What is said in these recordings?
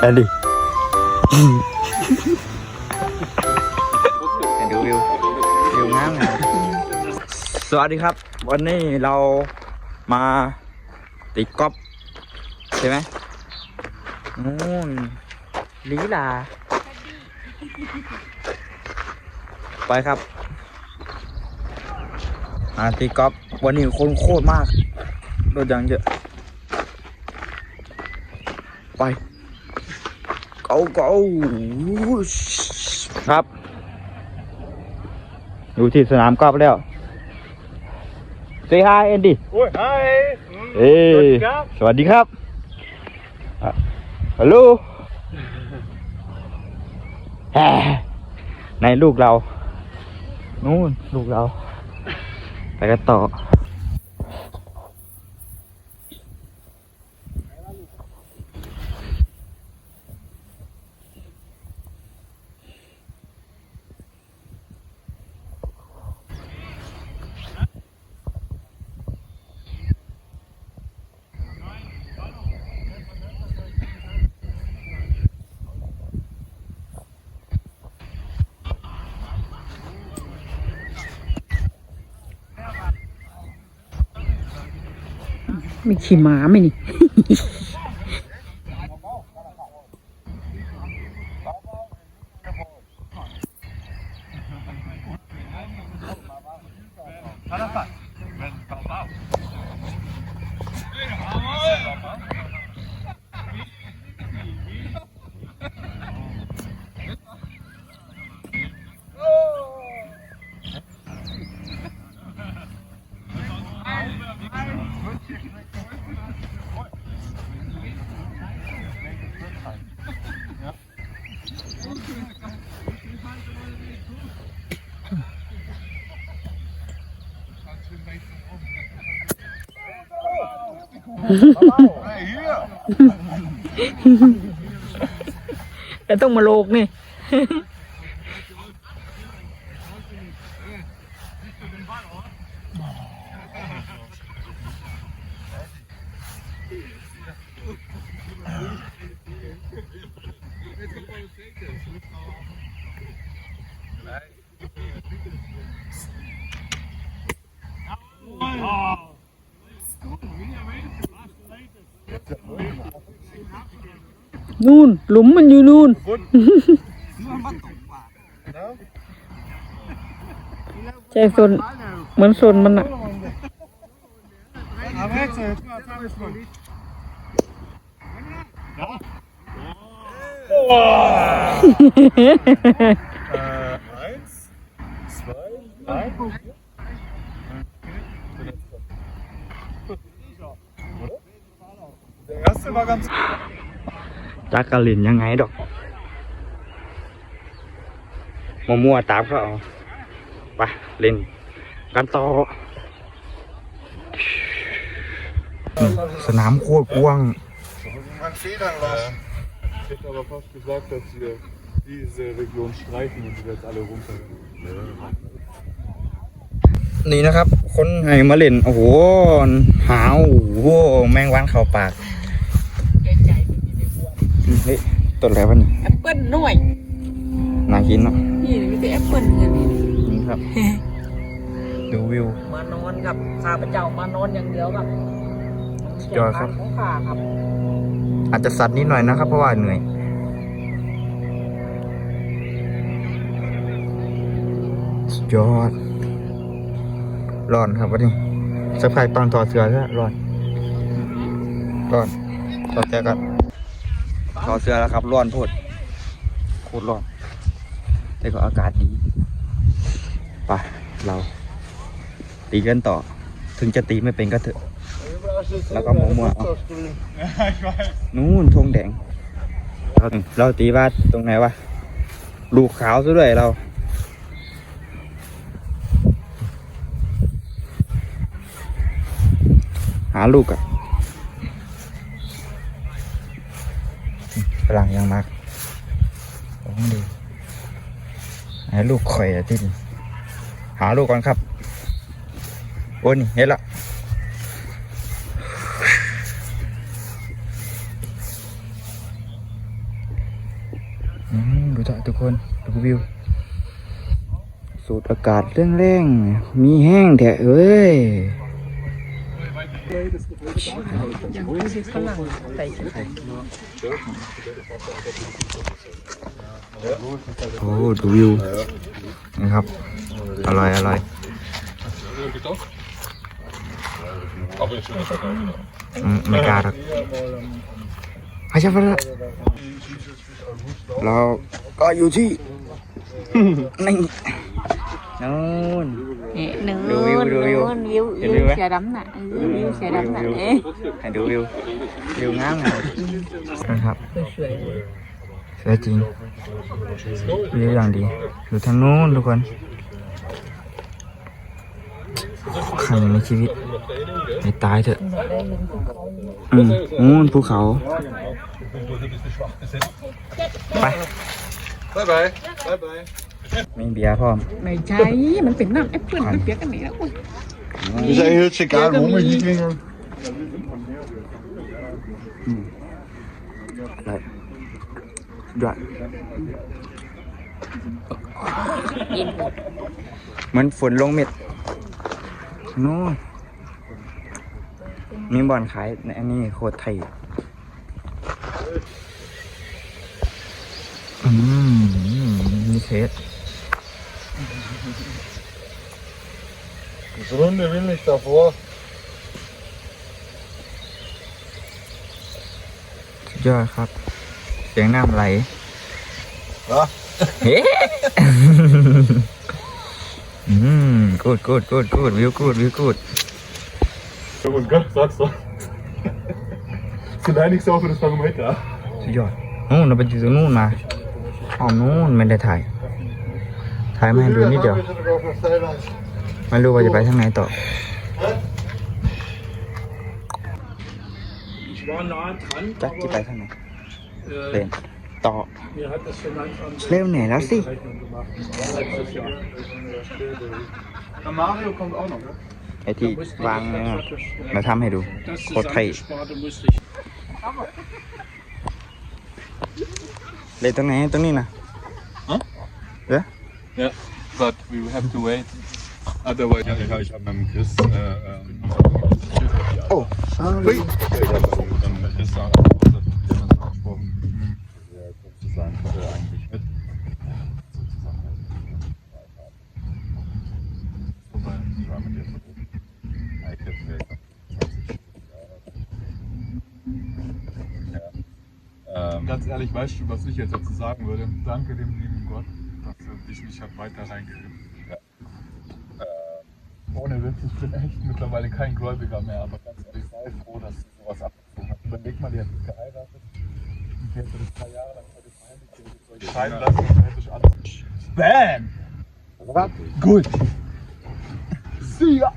แอนดี้ดูวิววิวงามเลยสวัสดีครับ วันนี้เรามาตีกอล์ฟใช่ไหมนู่นลีลา ไปครับมาตีกอล์ฟวันนี้คนโคตรมากรถยังเยอะ ไป go go ครับ อยู่ที่สนามกอล์ฟแล้ว say hi Andy โอ้ยไฮเอ้ยสวัสดีครับอะฮัลโหลแฮ่ในลูกเรา นู่นลูกเรา ไปกันต่อ มีขี่ม้าไหมนี่ แต่ต้องมาโลกนี่ นู่น หลุมมันอยู่นู่นใช่ส่วนเหมือนส่วนมันอะ Am Hexe, jetzt mal alles gut. Äh, eins, zwei, drei. Der erste war ganz จักกะลินยังไงดอกมัวๆตามเขาเอาไปเล่นกันต่อ สนามโคตรกว้าง Man federn lassen. Ich hätte aber fast gesagt, dass wir diese Region streichen und die jetzt alle runter. นี่นะครับ คนให้มาเล่น โอ้โห หาวโอ้โห แมงวันเข้าปาก เฮ้ยต้นอะไรวะนี่แอปเปิ้ลหน่อยน่ากินเนาะนี่มีแต่แอปเปิ้ลเงินนี่นี่ครับ ดูวิว มานอนครับข้าพเจ้ามานอนอย่างเดียวครับสุดยอดครับ ของข้าครับ อาจจะสัตว์นิดหน่อยนะครับ เพราะว่าเหนื่อยสุดยอดร้อนครับวันนี้สักพักตอนถอดเสื้อแล้วร้อนร้อนถอดเสื้อกันถ อดเสื้อแล้วครับ ร้อนโพดโคตรร้อนแต่ก็อากาศดีไปเรา ตีกันต่อ ถึงจะตีไม่เป็นก็เถอะ แล้วก็มัวๆเอานู่นธงแดงเราเราตีว่าตรงไหนวะลูกขาวซะด้วยเราหาลูกอะ พลังยังมากโอ้ดีหาลูกข่อยอะที่นี่หาลูกก่อนครับ โอ้นี่เห็นละดูเถอะทุกคนดูวิว สูดอากาศเร่งๆ มีแห้งแถะเอ้ย โอ้ดูวิวนะครับอร่อยอร่อยไม่กล้าหรอกไม่ใช่ปะละเราก็อยู่ที่นี่ นู่นนี่นู่นดูวิวดูวิวนู่นวิวเห็นวิวไหม เสือดำน่ะเออวิวเสือดำน่ะวิวเอ๊ะให้ดูวิว วิวงามเลยนะครับสวยสวยจริงวิวอย่างดีดูทางนู้นทุกคนใครในชีวิตไม่ตายเถอะอืมนู่นภูเขา ไป Bye bye. Bye bye. มีเบียร์พร้อมๆไม่ใช่ มันเป็นน้ำแอปเปิ้ลมันเปียกกันไหนแล้วอุ้ย Is eigenlijk egal, wo we hier gingen. อะไรยอดเหมือนฝนลงเม็ดนู่นมีบ่อนขายในอันนี้โคตรไทย อืมมีเทส Das Runde will nicht davor. สุดยอดครับ เสียงน้ำไหล Ja. เฮ้ อืมกูดกูดกูดกูดวิวกูดวิวกูด Oh mein Gott, sag's doch. Sind einig auch für das Thermometer? สุดยอดนู่นเราไปอยู่ตรงนู่นมาอ้อมนู่นไม่ได้ถ่าย ถ่ายมาให้ดูนิดเดียว ไม่รู้ว่าจะไปทางไหนต่อ Ich war nah dran, จักจะไปทางไหน äh, เล่นต่อ mir hat das von Anfang an เร็วไหนแล้วสิ Rechnung gemacht. Letztes Jahr. Der Mario kommt auch noch, ne? ไอที่วางเนี่ยมาทำให้ดู Das โคตรไทย zusammengesparte musste ich เล่นตรงไหนตรงนี้นะ Ja, but we will have to wait. Otherwise, ja, ja ich habe mit dem Chris. Äh, ähm, โอ้ Hui. Ich habe mit Chris auch gesprochen. Der kurz zu sein, kommt er eigentlich mit. Wobei, ich war mit dir verbunden. Ich hätte vielleicht noch 20 Jahre. Ja. Ähm, Ganz ehrlich, weißt du, was ich jetzt dazu sagen würde? Danke dem lieben Gott, dich nicht hat weiter reingeritten. Ja. Äh, ohne Witz, ich bin echt mittlerweile kein Gläubiger mehr, aber ganz ehrlich, sei froh, dass du sowas abgezogen hast. Überleg mal, die hätte geheiratet und die hätte das drei Jahre lang verheimlicht, die hätte euch scheiden lassen und dann hätte ich alles. Bam! Was? Gut. See ya!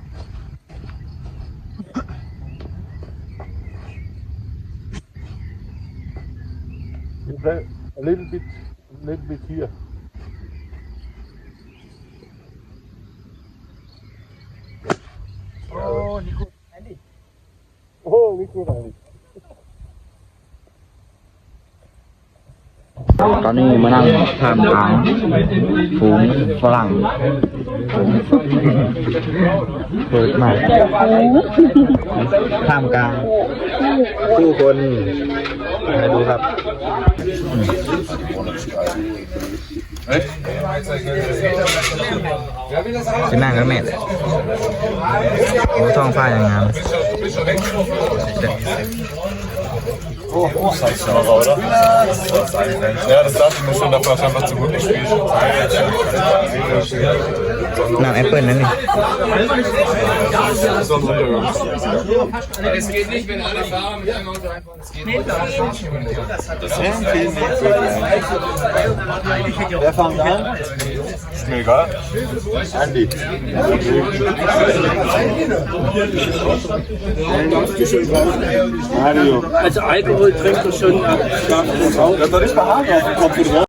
A little bit, a little bit here. ตอนนี้มานั่งท่ามกลางฝูงฝรั่งเปิดใหม่ท่ามกลางผู้คนดูครับจะนั่งกันแม่เลยโอ้ท้องฟ้าอย่างงาม Bist du rechts oder Oh, oh, das ist sauber, oder? Ja, das dachte ich mir schon, dafür hast einfach zu gut gespielt. Nein, Apple, nein, nicht. Es geht nicht, wenn alle fahren. mit einem Auto einfach. Es geht nicht. Das ist ein Weg. Wer fahren an? Ist mir egal. Andi. Mario. Also Alkohol trinkt du schon ab. Da ist man nicht mal Haare auf dem Kopf.